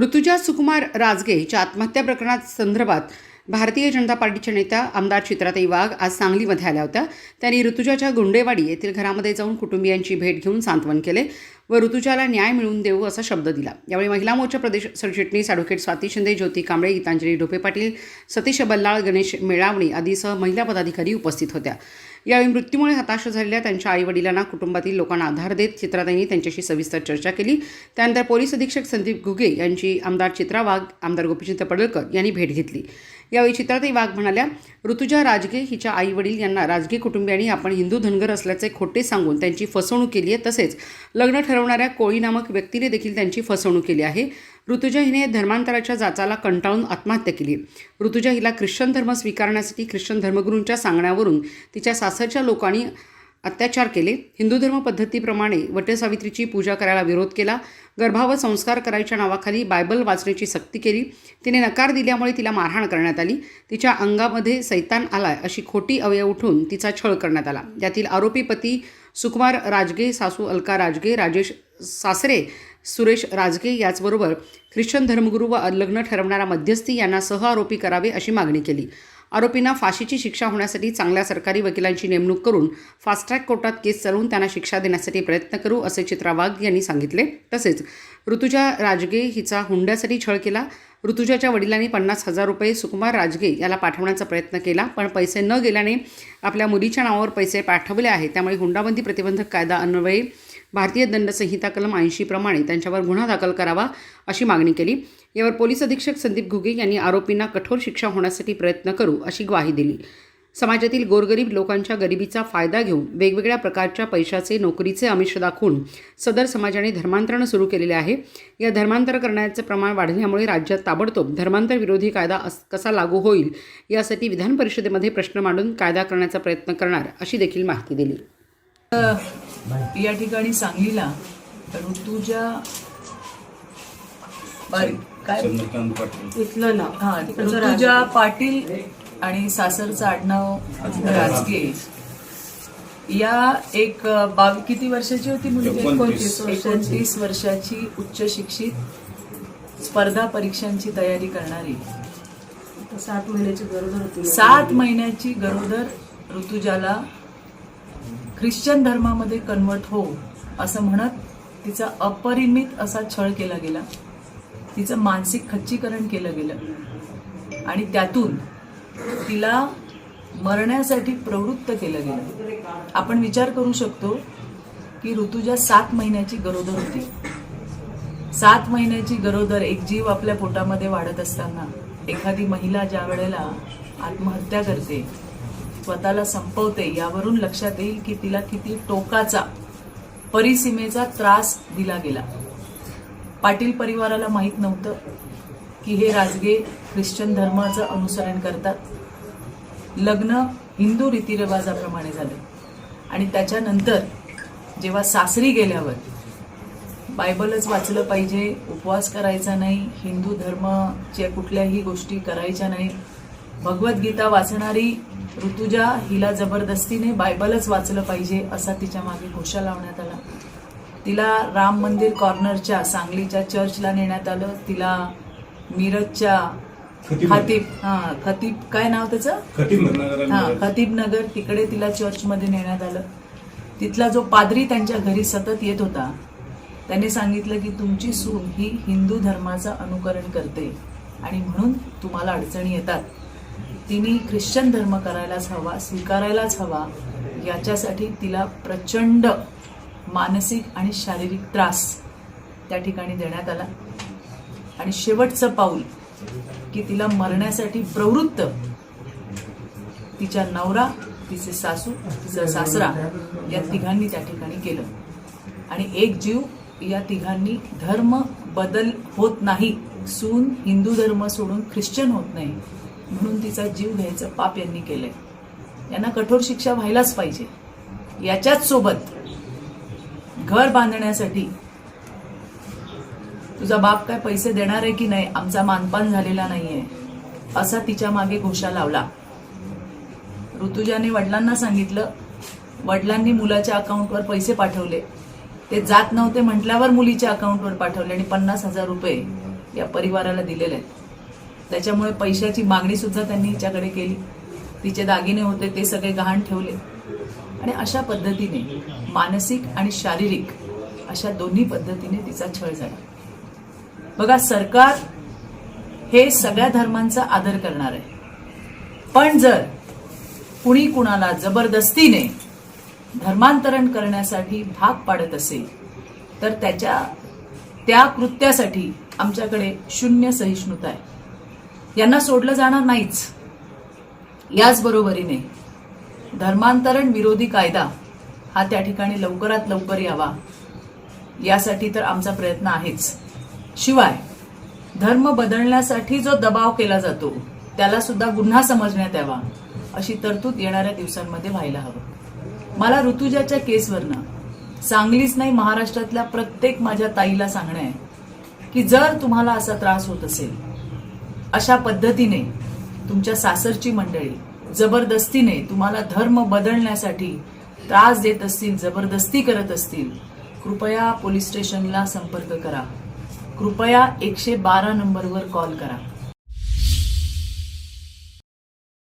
ऋतुजा सुकुमार राजगेच्या आत्महत्या प्रकरणात संदर्भात भारतीय जनता पार्टीच्या नेत्या आमदार चित्राताई वाघ आज सांगलीमध्ये आल्या होत्या. त्यांनी ऋतुजाच्या गुंडेवाडी येथील घरामध्ये जाऊन कुटुंबियांची भेट घेऊन सांत्वन केले. व ऋतुजाला न्याय मिळवून देऊ असा शब्द दिला. यावेळी महिला मोर्चा प्रदेश सरचिटणीस ॲडव्होकेट स्वाती शिंदे ज्योती कांबळे गीतांजली ढोपे पाटील सतीश बल्लाळ गणेश मेळावणी आदीसह महिला पदाधिकारी उपस्थित होत्या. यावेळी मृत्यूमुळे हताश झालेल्या त्यांच्या आईवडिलांना कुटुंबातील लोकांना आधार देत चित्राताईंनी त्यांच्याशी सविस्तर चर्चा केली. त्यानंतर पोलीस अधीक्षक संदीप घुगे यांची आमदार चित्रा वाघ आमदार गोपीचंद पडळकर यांनी भेट घेतली. यावेळी चित्राताई वाघ म्हणाल्या ऋतुजा राजगे हिच्या आई वडील यांना राजगे कुटुंबियांनी आपण हिंदू धनगर असल्याचे खोटे सांगून त्यांची फसवणूक केली आहे तसेच लग्न ठरवणाऱ्या कोळी नामक व्यक्तीने देखील त्यांची फसवणूक केली आहे. ऋतुजा हिने धर्मांतराच्या जाचाला कंटाळून आत्महत्या केली. ऋतुजा हिला ख्रिश्चन धर्म स्वीकारण्यासाठी ख्रिश्चन धर्मगुरूंच्या सांगण्यावरून तिच्या सासरच्या लोकांनी अत्याचार केले. हिंदू धर्म पद्धतीप्रमाणे वटसावित्रीची पूजा करायला विरोध केला. गर्भावर संस्कार करायच्या नावाखाली बायबल वाचण्याची सक्ती केली. तिने नकार दिल्यामुळे तिला मारहाण करण्यात आली. तिच्या अंगामध्ये सैतान आलाय अशी खोटी अवयव उठून तिचा छळ करण्यात आला. यातील आरोपी पती सुकुमार राजगे सासू अलका राजगे राजेश सासरे सुरेश राजगे याचबरोबर ख्रिश्चन धर्मगुरू व लग्न ठरवणारा मध्यस्थी यांना सह आरोपी करावे अशी मागणी केली. आरोपींना फाशीची शिक्षा होण्यासाठी चांगल्या सरकारी वकिलांची नेमणूक करून फास्ट ट्रॅक कोर्टात केस चालवून त्यांना शिक्षा देण्यासाठी प्रयत्न करू असे चित्रा वाघ यांनी सांगितले. तसेच ऋतुजा राजगे हिचा हुंड्यासाठी छळ केला. ऋतुजाच्या वडिलांनी पन्नास हजार रुपये सुकुमार राजगे याला पाठवण्याचा प्रयत्न केला पण पैसे न गेल्याने आपल्या मुलीच्या नावावर पैसे पाठवले आहेत. त्यामुळे हुंडाबंदी प्रतिबंधक कायदा अन्वये भारतीय दंड संहिता कलम ऐंशीप्रमाणे त्यांच्यावर गुन्हा दाखल करावा अशी मागणी केली. यावर पोलीस अधीक्षक संदीप घुगे यांनी आरोपींना कठोर शिक्षा होण्यासाठी प्रयत्न करू अशी ग्वाही दिली. समाजातील गोरगरीब लोकांच्या गरिबीचा फायदा घेऊन वेगवेगळ्या प्रकारच्या पैशाचे नोकरीचे आमिष दाखवून सदर समाजाने धर्मांतरण सुरू केलेले आहे. या धर्मांतर करण्याचे प्रमाण वाढल्यामुळे राज्यात ताबडतोब धर्मांतर विरोधी कायदा अस कसा लागू होईल यासाठी विधान परिषदेमध्ये प्रश्न मांडून कायदा करण्याचा प्रयत्न करणार अशी देखील माहिती दिली. या ठिकाणी सांगलीला ऋतुजा बारी- काय? इथलं नाव. हा ऋतुजा पाटील आणि सासरचं आडनाव राजगे या एक बावी किती वर्षाची होती मुलगी? एकोणतीस. एकोणतीस वर्षाची. उच्च शिक्षित स्पर्धा परीक्षांची तयारी करणारी. सात महिन्याची गरोदर होती. सात महिन्याची गरोदर ऋतुजाला ख्रिश्चन धर्मामध्ये कन्वर्ट हो असं म्हणत तिचा अपरिमित असा छळ केला गेला. तिचं मानसिक खच्चीकरण केलं गेलं. आणि त्यातून तिला मरण्यासाठी प्रवृत्त केलं गेलं. आपण विचार करू शकतो की ऋतुजा सात महिन्याची गरोदर होती. सात महिन्याची गरोदर एक जीव आपल्या पोटामध्ये वाढत असताना एखादी महिला ज्या वेळेला आत्महत्या करते स्वतःला संपवते यावरून लक्षात येईल की तिला किती टोकाचा परिसीमेचा त्रास दिला गेला. पाटील परिवाराला माहीत नव्हतं की हे राजगे ख्रिश्चन धर्माचं अनुसरण करतात. लग्न हिंदू रीतिरिवाजाप्रमाणे झालं. आणि त्याच्यानंतर जेव्हा सासरी गेल्यावर बायबलच वाचलं पाहिजे उपवास करायचा नाही हिंदू धर्माच्या कुठल्याही गोष्टी करायच्या नाही भगवद्गीता वाचणारी ऋतुजा हिला जबरदस्तीने बायबलच वाचलं पाहिजे असा तिच्यामागे घोषा लावण्यात आला. तिला राम मंदिर कॉर्नरच्या सांगलीच्या चर्चला नेण्यात आलं. तिला मिरजच्या खतीब. हा खतीब काय नाव त्याचं? हा खतीब नगर तिकडे तिला चर्चमध्ये नेण्यात आलं. तिथला जो पादरी त्यांच्या घरी सतत येत होता त्याने सांगितलं की तुमची सून ही हिंदू धर्माचं अनुकरण करते आणि म्हणून तुम्हाला अडचणी येतात. तिने ख्रिश्चन धर्म करायलाच हवा स्वीकारायलाच हवा याच्यासाठी तिला प्रचंड मानसिक आणि शारीरिक त्रास त्या ठिकाणी देण्यात आला. आणि शेवटचं पाऊल की तिला मरण्यासाठी प्रवृत्त तिच्या नवरा तिचे सासू तिचा सासरा या तिघांनी त्या ठिकाणी केलं. आणि एक जीव या तिघांनी धर्म बदल होत नाही. सून हिंदू धर्म सोडून ख्रिश्चन होत नाही. म्हणून तिचा जीव घ्यायचं पाप यांनी केलंय. यांना कठोर शिक्षा व्हायलाच पाहिजे. याच्याच सोबत घर बांधण्यासाठी तुझा बाप काय पैसे देणार आहे की नाही? आमचा मानपान झालेला नाहीये. असा तिच्यामागे घोषा लावला. ऋतुजाने वडिलांना सांगितलं. वडिलांनी मुलाच्या अकाउंटवर पैसे पाठवले. ते जात नव्हते म्हटल्यावर मुलीच्या अकाउंटवर पाठवले आणि पन्नास हजार रुपये या परिवाराला दिलेले आहेत. त्याच्यामुळे पैशाची मागणी सुद्धा त्यांनी हिच्याकडे केली. तिचे दागिने होते ते सगळे गहाण ठेवले. आणि अशा पद्धतीने मानसिक आणि शारीरिक अशा दोन्ही पद्धतीने तिचा छळ झाला. बघा सरकार हे सगळ्या धर्मांचा आदर करणार आहे. पण जर कुणी कुणाला जबरदस्तीने धर्मांतरण करण्यासाठी भाग पाडत असेल तर त्याच्या त्या कृत्यासाठी आमच्याकडे शून्य सहिष्णुता आहे. यांना सोडलं जाणार नाहीच. याचबरोबरीने धर्मांतरण विरोधी कायदा हा त्या ठिकाणी लवकरात लवकर यावा. यासाठी तर आमचा प्रयत्न आहेच. शिवाय धर्म बदलण्यासाठी जो दबाव केला जातो त्याला सुद्धा गुन्हा समजण्यात यावा अशी तरतूद येणाऱ्या दिवसांमध्ये व्हायला हवं. मला ऋतुजाच्या केसवरनं सांगलीच नाही महाराष्ट्रातल्या प्रत्येक माझ्या ताईला सांगणं आहे की जर तुम्हाला असा त्रास होत असेल अशा पद्धतीने तुमच्या सासरची मंडळी जबरदस्तीने तुम्हाला धर्म बदलण्यासाठी त्रास देत असतील जबरदस्ती करत असतील कृपया पोलीस स्टेशनला संपर्क करा. कृपया एकशे बारा नंबरवर कॉल करा.